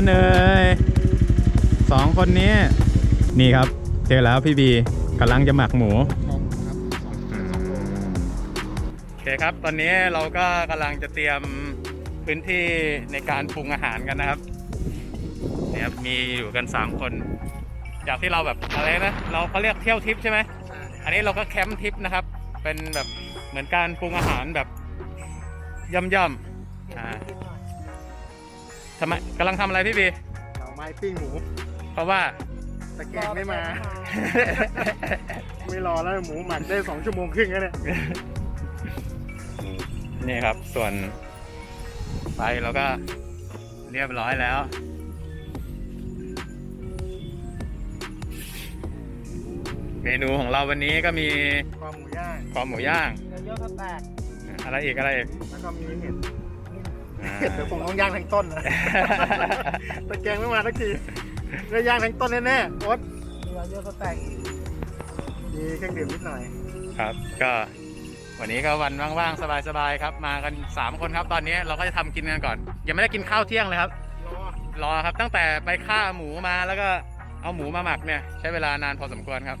กันเอ่ยสองคนนี้ นี่ครับ เจอแล้วพี่บีกำลังจะหมักหมูโอเคครับ ตอนนี้เราก็กำลังจะเตรียมพื้นที่ในการปรุงอาหารกันนะครับเนี่ยครับมีอยู่กัน 3 คน จากที่เราแบบอะไรนะ เราเขาเรียกเที่ยวทริปใช่ไหมอันนี้เราก็แคมป์ทริปนะครับ เป็นแบบเหมือนการปรุงอาหารแบบย่ำย่ำๆอ่า ทำไมกำลังทำอะไรพี่บีเราไม้ปิ้งหมู เพราะว่าตะแกรงไม่มา ไม่รอแล้วหมูหมักได้สองชั่วโมงครึ่งแล้วเนี่ยนี่ครับส่วนไฟเราก็เรียบร้อยแล้ว เมนูของเราวันนี้ก็มีคอหมูย่างคอหมูย่างเยอะๆก็แตกอะไรอีกอะไรอีก แล้วก็มีเห็ดอ่า เห็ดเดี๋ยวคงต้องย่างทั้งต้นนะตะแกรงไม่มาสักทีได้ย่างทั้งต้นแน่ๆโอ๊ตเยอะๆก็แตกมีเครื่องดื่มนิดหน่อย ครับ ก็วันนี้ก็วันว่างๆ สบายๆ ครับ มากัน 3 คนครับ ตอนนี้เราก็จะทำกินกันก่อน ยังไม่ได้กินข้าวเที่ยงเลยครับ รอ รอครับตั้งแต่ไปฆ่าหมูมาแล้วก็เอาหมูมาหมักเนี่ย ใช้เวลานานพอสมควรครับ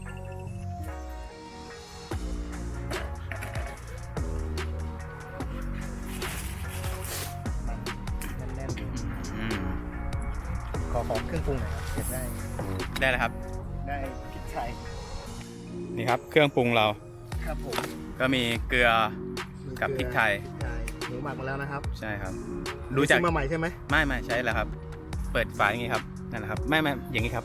เครื่องปรุงหน่อยครับเก็บได้ได้เลยครับ ได้พริกไทยนี่ครับ เครื่องปรุงเราครับผมก็มีเกลือกับพริกไทยพริกไทยหมูหมักมาแล้วนะครับ ใช่ครับดูจากซื้อมาใหม่ใช่ไหมไม่ไม่ใช้แล้วครับ เปิดฝาอย่างงี้ครับนั่นแหละครับไม่ไม่อย่างงี้ครับ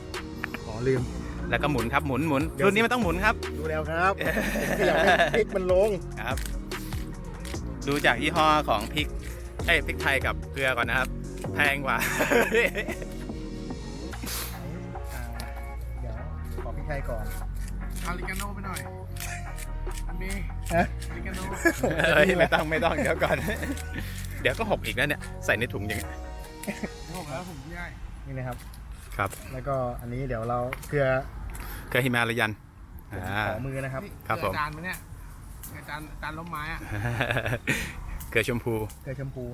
อ๋อลืม แล้วก็หมุนครับหมุนหมุนเดี๋ยวรุ่นนี้มันต้องหมุนครับ ดูแล้วครับผมก็อยากให้พริกมันลงครับ ดูจากยี่ห้อของพริกเอ้ยพริกไทยกับเกลือก่อนนะครับ แพงกว่า ริกไทยก่อนอาริกาโน่ไปหน่อยอันนี้ฮะ อาริกาโน่เอ้ยไม่ต้องไม่ต้องเดี๋ยวก่อน เดี๋ยวก็หกอีกแล้วเนี่ย ใส่ในถุงอย่างเงี้ยผมแล้วผมย่ายนี่นะครับ ครับแล้วก็อันนี้เดี๋ยวเราเกลือเกลือฮิมาลายันอ่า ขอมือนะครับ นี่ครับผม เจอจานไหมเนี่ยเจอจานจานล้มไม้อะเกลือชมพู เกลือชมพู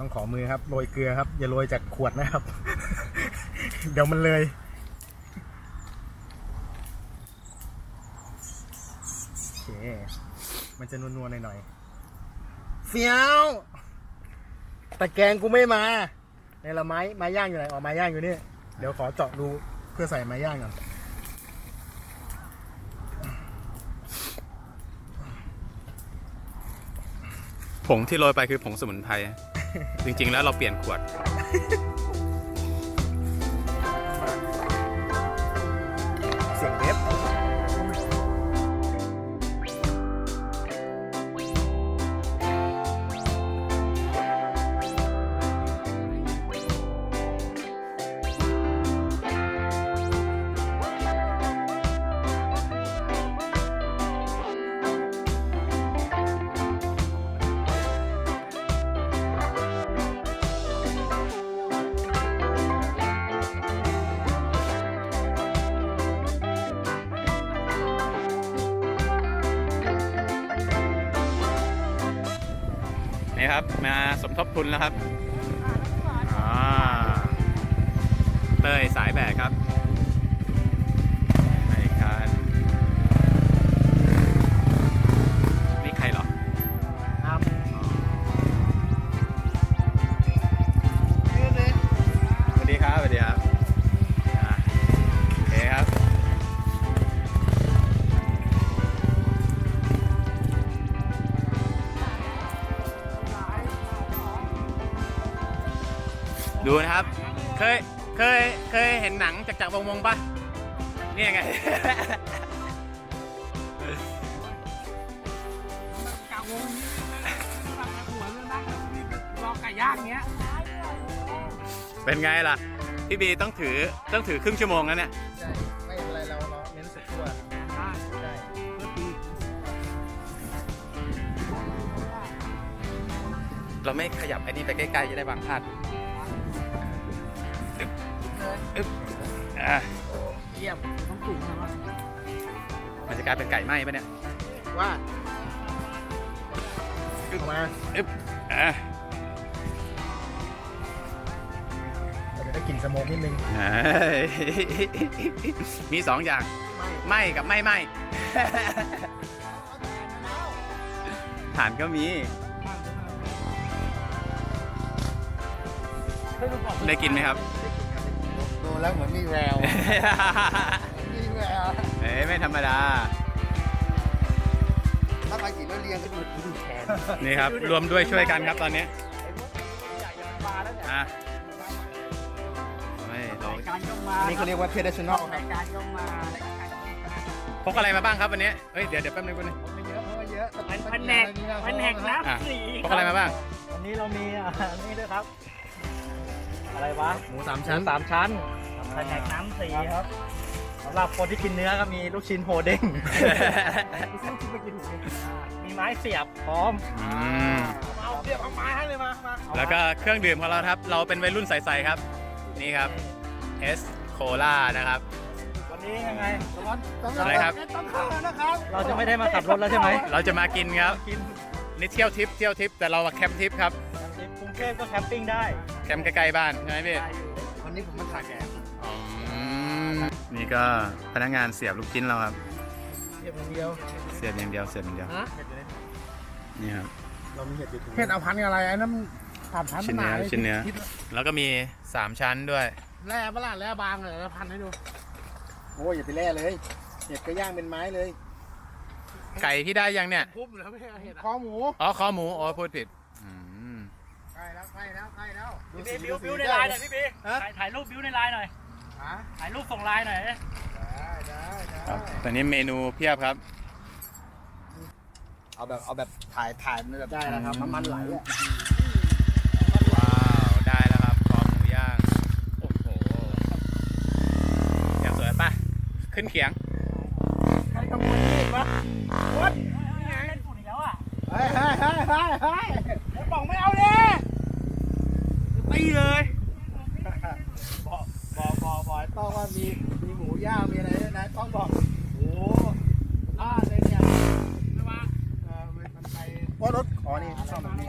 ต้องขอมือครับโรยเกลือครับ อย่าโรยจากขวดนะครับ เดี๋ยวมันเลยโอเคมันจะนัวๆหน่อยๆเฟี้ยวตะแกรงกูไม่มาในละไม้ไม้ย่างอยู่ไหนอ๋อไม้ย่างอยู่นี่เดี๋ยวขอเจาะดูเพื่อใส่ไม้ย่างก่อนผงที่โรยไปคือผงสมุนไพร จริง ๆ แล้วเราเปลี่ยนขวด นี่ครับมาสมทบทุนแล้วครับอ่าเต้ยสายแบกครับ วงวงปะนี่ไงกาวงนี้ตัดหัวเลยนะนี่รอไก่ย่างเงี้ยเป็นไงล่ะ พี่บีต้องถือต้องถือครึ่งชั่วโมงแล้วเนี่ยใช่ไม่เป็นไรเราเราเน้นสุดตัวได้ใช่เราไม่ขยับไอ้นี่ไปใกล้ๆจะได้บางพลาดอึ๊บอึ๊บ เยี่ยมต้องสูงมากมันจะกลายเป็นไก่ไหม้ปะเนี่ยว่าขึ้นมาเอ๊บอะเดี๋ยได้กลิ่นสโมกนิดนึงมีสองอย่างไม่กับไม่ไหม้ฐานก็มี ได้กินไหมครับ ดูแล้วเหมือนมีแวว มีแววเอ้ยไม่ธรรมดา ถ้าไปกินแล้วเรียงก็ดูดูแขนนี่ครับ รวมด้วยช่วยกันครับตอนนี้อะไม่ลองการก็มานี่เขาเรียกว่าเทเดชันแนลครับการก็มาพกอะไรมาบ้างครับวันนี้ เฮ้ยเดี๋ยวเดี๋ยวแป๊บนึงแป๊บนึงไม่เยอะเพราะว่าเยอะมันแผนกแผนกอะน้ำสีพกอะไรมาบ้างวันนี้เรามีอ่านี่ด้วยครับ อะไรวะหมูสามหมูชั้นสามชั้นแผนกน้ำสีครับสำหรับคนที่กินเนื้อก็มีลูกชิ้นโฮเด้งมีไม้เสียบพร้อมอืมเอาเรียบเอาไม้ให้เลยมามาแล้วก็เครื่องดื่มของเราครับ เราเป็นวัยรุ่นใสๆครับ นี่ครับเอสโคลานะครับวันนี้ยังไงอะไรครับต้องเข้าแล้วนะครับ เราจะไม่ได้มาขับรถแล้วใช่ไหมเราจะมากินครับกินนี่เที่ยวทริปเที่ยวทริปแต่เรามาแคมป์ทริปครับกรุงเทพก็แคมปิ้งได้ แคมป์ใกล้ๆบ้านใช่ไหมพี่ วันนี้ผมมาขาดแกงอืมนี่ก็พนักงานเสียบลูกชิ้นเราครับ เห็ดอย่างเดียวเสียบอย่างเดียวเสียบอย่างเดียวฮะนี่ครับเรามีเห็ดอยู่ถุงเห็ดเอาพันกับอะไรไอ้นั่นสามชั้นชิ้นเนื้อมัหาชิ้นเนื้อคิดแล้วก็มี3ชั้นด้วย แร่ปะล่ะแร่บางเลยแล้วพันให้ดูโอ้ยอย่าไปแร่เลย เห็ดก็ย่างเป็นไม้เลยไก่ที่ได้ยังเนี่ย พุ่มแล้วไม่ใช่เห็ดคอหมูอ๋อคอหมูอ๋อพูดผิดอืมใกล้ แล้วใกล้แล้วใกล้แล้วพี่บีบิวบิวในไลน์หน่อยพี่บีฮะถ่ายถ่ายรูปบิวในไลน์หน่อยฮะถ่ายรูปส่งไลน์หน่อยได้ได้ได้ครับตอนนี้เมนูเพียบครับ เอาแบบเอาแบบถ่ายถ่ายมันแบบได้นะครับน้ำมันไหลอะว้าว ได้แล้วครับคอหมูย่าง โอ้โหอย่างสวยปะขึ้นเขียงใครขโมยมีดวะวัดเล่นฝุ่นอีกแล้วอะเฮ้ยเฮ้ยเฮ้ยเฮ้ยเฮ้ย แล้วบอกไม่เอาเลยตีเลยบอกบอกบอกบอก ต้องว่ามีมีหมูย่างมีอะไรด้วยนะต้องบอกโอ้พลาดเลยเนี่ยไม่ว่าเออมันไปเพราะรถขอนี่ชอบแบบนี้ เ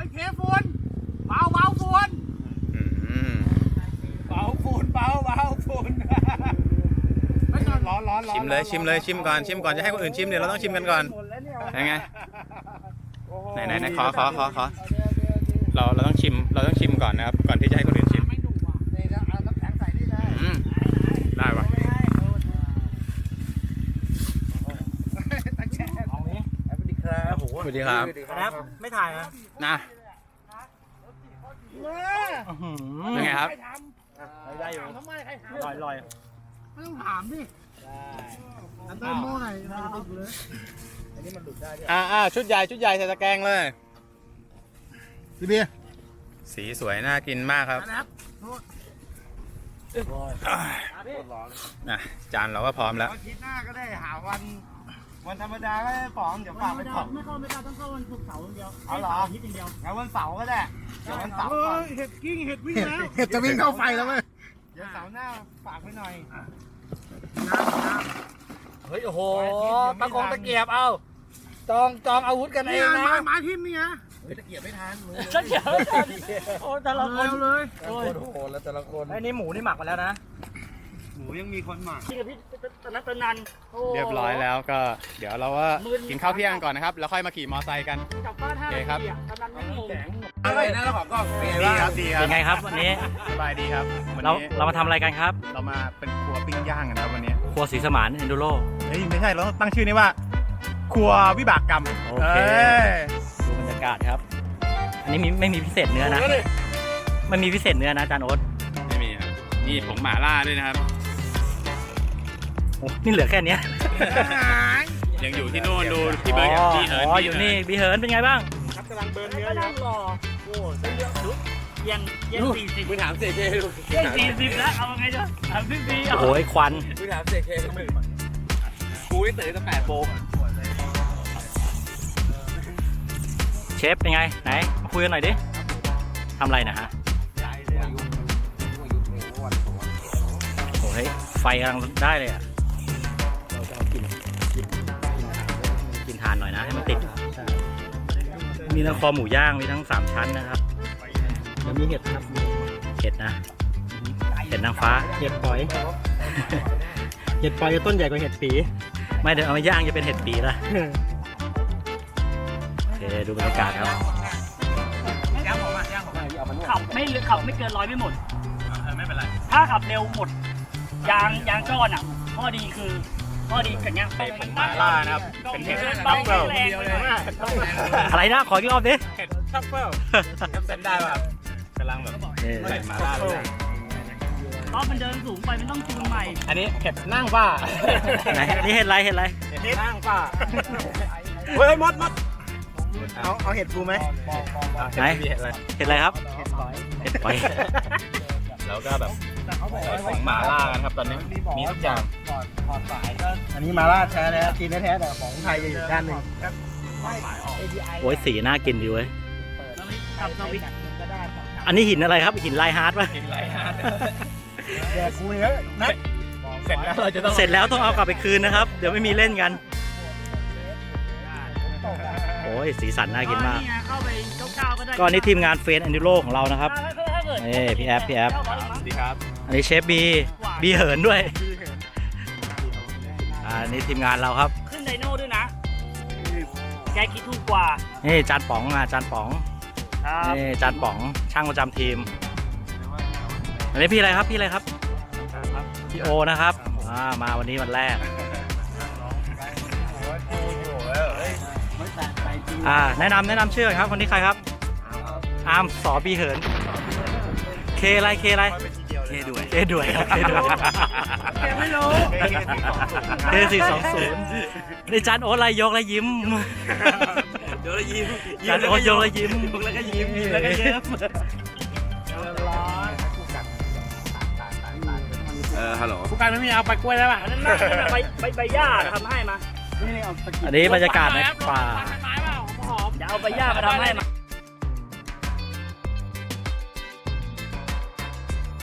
ฮ้ยเคฝุ่นเบาเบาฝุ่นอืมเบาฝุ่นเบาเบาฝุ่นไม่นอนร้อนร้อนร้อนชิมเลยชิมเลยชิมก่อนชิมก่อนจะให้คนอื่นชิมเดี๋ยวเราต้องชิมกันก่อนยังไงไหนไหนไหนขอขอขอขอเราเราต้องชิมเราต้องชิมก่อนนะครับก่อนที่จะให้คนอื่นชิม ไม่ดุอะ นี่นะเอาน้ำแข็งใส่นี่เลย อืมได้ปะ ตะแคง เอานี้ สวัสดีครับ โอ้โห สวัสดีครับ ครับไม่ถ่ายนะนะยังไงครับได้อยู่ทำไมใครถามลอยลอยไม่ต้องถามดิอันเตอร์โม่ไหนใครจะติดเลย อันนี้มันหลุดได้ด้วยอ่าอ่าชุดใหญ่ชุดใหญ่ใส่ตะแกรงเลยพี่เบียร์สีสวยน่ากินมากครับนะครับอะจานเราก็พร้อมแล้วอาทิตย์หน้าก็ได้หาวัน วันธรรมดาก็ได้ป๋องเดี๋ยวฝากไปป๋องไม่เข้าไม่ได้ต้องเข้าวันศุกร์เสาร์อย่างเดียวเอาเหรออาทิตย์อย่างเดียวงั้นวันเสาร์ก็ได้เดี๋ยววันเสาร์ก่อนเห็ดกิ้งเห็ดวิ่งแล้วเห็ดจะวิ่งเข้าไฟแล้วไหมเดี๋ยวเสาร์หน้าฝากไว้หน่อยน้ำน้เฮ้ยโอ้โหตะกงตะเกียบเอาจองจองอาวุธกันำเอนี่งไงนะไม้ไม้ทิ่มนี่ไงำเฮ้ยตะเกียบไม่ทันมือตะเกียบไม่ทันโอ้แต่ละคนเร็วเลยโอ้โหแล้วแต่ละคนไอ้นี่หมูนี่หมักมาแล้วนะ หมูยังมีคนหมักพี่กับพี่ตอนนั้นตอนนั้นโเรียบร้อยแล้วก็เดี๋ยวเราก็มึนกินข้าวเที่ยงก่อนนะครับ แล้วค่อยมาขี่มอไซค์กันจากบ้านห้าโอเคครับ นาทีอะตอนนั้นไม่งงอะไรนะแล้วของก็เป็นไงดีบ้างครับดีครับเป็นไงครับวันนี้สบายดีครับวันเรานี้เรามาทำอะไรกันครับเรามาเป็นครัวปิ้งย่างกันครับวันนี้ครัวศรีสมานเอนดูโร เฮ้ยไม่ใช่เราต้องตั้งชื่อนี้ว่า ครัววิบากกรรมโอเค ยดูบรรยากาศครับ อันนี้มีไม่มีพิเศษเนื้อนะไม่มีพิเศษเนื้อนะอาจารย์โอ๊ตไม่มีครับนี่ผงหม่าล่าด้วยนะครับโอ้ นี่เหลือแค่เนี้ยยังอยู่ที่โน่นดูพี่เบิร์ดกับพี่เหินอ๋อพี่อยู่เหินี่บีเหินเป็นไงบ้าง ครับกำลังเบิร์นเนื้อก็อยู่นั่งรอโอ้ได้เยอะดูเย็นเย็นสี่สิบมึงถามเสกเคลูกเย็นสี่สิบแล้วเอาไงจ๊ะถามพี่บีโอ้ยควันมึงถามเสกเคมึงกูให้ตื่นตั้งแปดโมงเชฟเป็นไงไหนมาคุยกันหน่อยดิทำอะไรนะฮะโอ้ยไฟกำลังได้เลยอะานหน่อยนะให้มันติดใช่มีทั้งคอหมูย่างมีทั้งสามชั้นนะครับเดี๋ยวมีเห็ดครับเห็ดนะเห็ดนางฟ้าเห็ดปล่อย เห็ดปล่อยจะต้นใหญ่กว่าเห็ดปีไม่เดี๋ยวเอามาย่างจะเป็นเห็ดปีละโอเคดูบรรยากาศครับขับไม่ขับไม่เกินร้อยไม่หมดไม่เป็นไรถ้าขับเร็วหมดยางยางก้อนอะข้อดีคือ ข้อดีอย่างเงี้ยเป็นหมาล่านะครับ เป็นเห็ดเบาไม่แรงเลยอะไรนะ ขออีกรอบดิเห็ดทัฟเฟิลจำเส้นได้ป่ะครับกำลังแบบใส่หมาล่าเลยเพราะมันเดินสูงไปมันต้องจูนใหม่ อันนี้เห็ดนั่งป้าไหนนี่เห็ดอะไรเห็ดอะไรเห็ดนั่งป้าเฮ้ยมดมดเอาเอาเห็ดฟูไหมไหนมีเห็ดอะไรเห็ดอะไรครับ เห็ดปล่อยเห็ดปล่อยแล้วก็แบบ ใส่ของหมาล่ากันครับตอนนี้มีทุกอย่างอันนี้มาล่าแท้แล้วกินแท้ๆแต่ของไทยจะอยู่ด้านหนึ่งโอ้ยสีน่ากินดีเว้ยขับสวิตช์อันนี้หินอะไรครับ หินลายฮาร์ดป่ะ กินไรฮะแดกกูเยอะนักเสร็จแล้วเราจะต้องเสร็จแล้วต้องเอากลับไปคืนนะครับ เดี๋ยวไม่มีเล่นกัน โอ้ยสีสันน่ากินมากนี่ไงเข้าไปเก้าๆก็ได้ก็อันนี้ทีมงานเฟนแอนดิโลของเรานะครับ ถ้าถ้าเกิดนี่พี่แอฟพี่แอฟเก้าร้อยมั้งสวัสดีครับ อันนี้เชฟบีบีเหินด้วยอ่าอันนี้ทีมงานเราครับ ขึ้นไดโน่ด้วยนะแกคิดถูกกว่า นี่จานป๋องอะจานป๋องครับนี่จานป๋องช่างประจำทีม อันนี้พี่อะไรครับพี่อะไรครับพี่โอนะครับอ่ามาวันนี้วันแรกอ่าแนะนำแนะนำชื่อก่อนครับคนนี้ใครครับอาร์มสอบีเหิน เคอะไรเคอะไรเคด้วย เคด้วยครับเคด้วยแกไม่รู้เคสี่สองศูนย์นี่จานโอ๊ตไรยกไรยิ้มเดี๋ยวเรายิ้มจานโอ๊ตยกไรยิ้มแล้วก็ยิ้มแล้วก็เยิ้มเออฮัลโหลผู้การไม่มีเอาไปกล้วยได้ป่ะนั่นน่ะใบใบใบหญ้าทำให้มาอันนี้บรรยากาศในป่าไม้เปล่าหอมจะเอาใบหญ้ามาทำให้มา